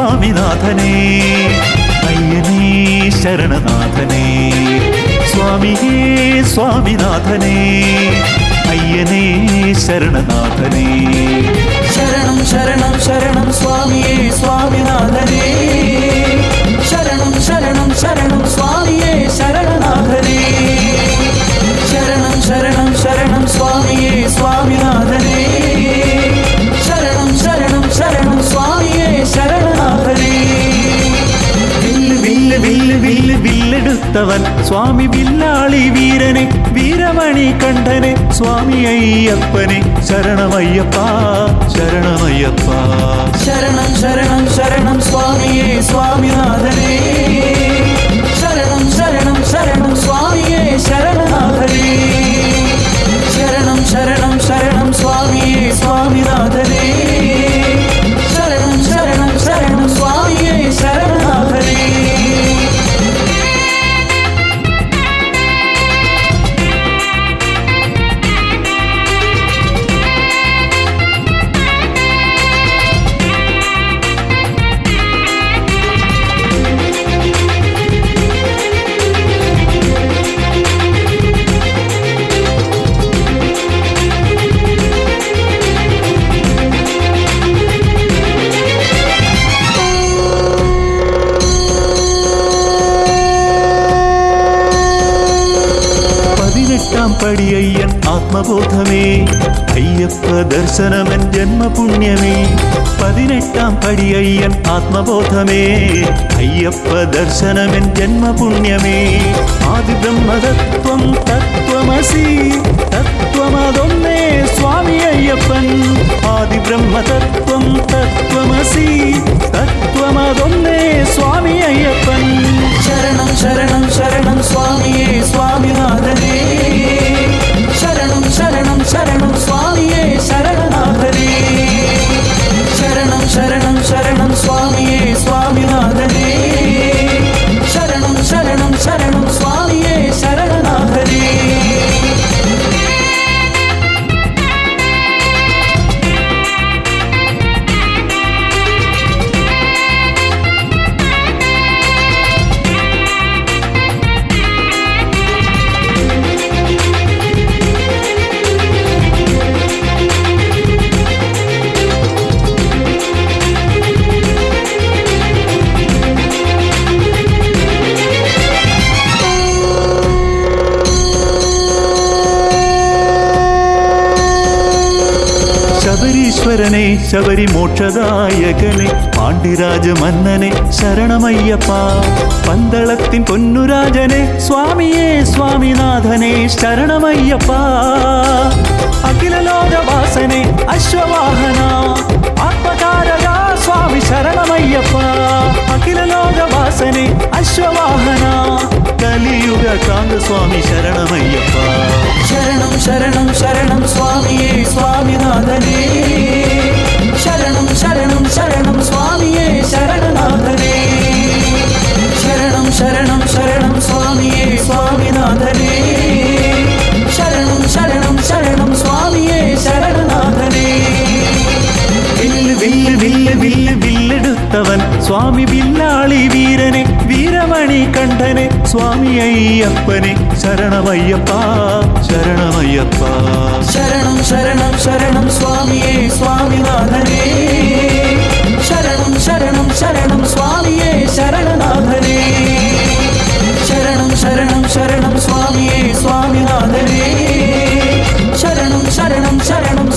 സ്വാമിനാഥനേ അയ്യനേ ശരണനാഥനേ സ്വാമിയേ സ്വാമിനാഥനേ അയ്യനേ ശരണനാഥനേ. ശരണം ശരണം ശരണം സ്വാമിയേ സ്വാമിനാഥനേ. கண்டவன் சுவாமி வில்லாளி வீரனே வீரமணி கண்டனே சுவாமி ஐயப்பனே. சரணம் ஐயப்பா சரணம் ஐயப்பா சரணம் சரணம் சரணம் சுவாமியே சுவாமிநாதனே. சரணம் சரணம் சரணம் சுவாமியே சரணநாதனே. சரணம் சரணம் പതിനെട്ടാം പടി അയ്യൻ ആത്മബോധമേ. അയ്യപ്പ ദർശനമൻ ജന്മപുണ്യമേ. പതിനെട്ടാം പടിയയ്യൻ ആത്മബോധമേ. അയ്യപ്പ ദർശനമൻ ജന്മപുണ്യമേ. ആദിബ്രഹ്മതത്വം തത്വമസി. തത്വമതൊന്നേ സ്വാമി അയ്യപ്പൻ. ആദിബ്രഹ്മതത്വം തത്വമസി. തത്വമതൊന്നേ സ്വാമി അയ്യപ്പൻ. ശരണം ശരണം ശരണം സ്വാമിയേ സ്വാമിനാഥനേ சபரீஸ்வரனே சபரி மோட்சதாயகனே பாண்டிராஜ மன்னனே சரணமையப்பா. பந்தளத்தின் பொன்னுராஜனே சுவாமியே சுவாமிநாதனே சரணமையப்பா. அகிலலோக வாசனே அஸ்வவாகனா. ஆத்மகாரகா சுவாமி சரணமையப்பா. அகிலலோக வாசனே அஸ்வவாகனா. கலியுக காந்த சுவாமி சரணமையப்பா. சரணம் சரணம் சரணம். சுவாமி வில்லாளி வீரனே வீரமணி கண்டனே சுவாமி ஐயப்பனே சரணமையப்பா சரணமையப்பா. சரணம் சரணம் சரணம் சுவாமியே சுவாமிநாதனே. சரணம் சரணம் சரணம் சுவாமியே சரணநாதனே. சரணம் சரணம் சரணம் சுவாமியே சுவாமிநாதனே. சரணம் சரணம் சரணம்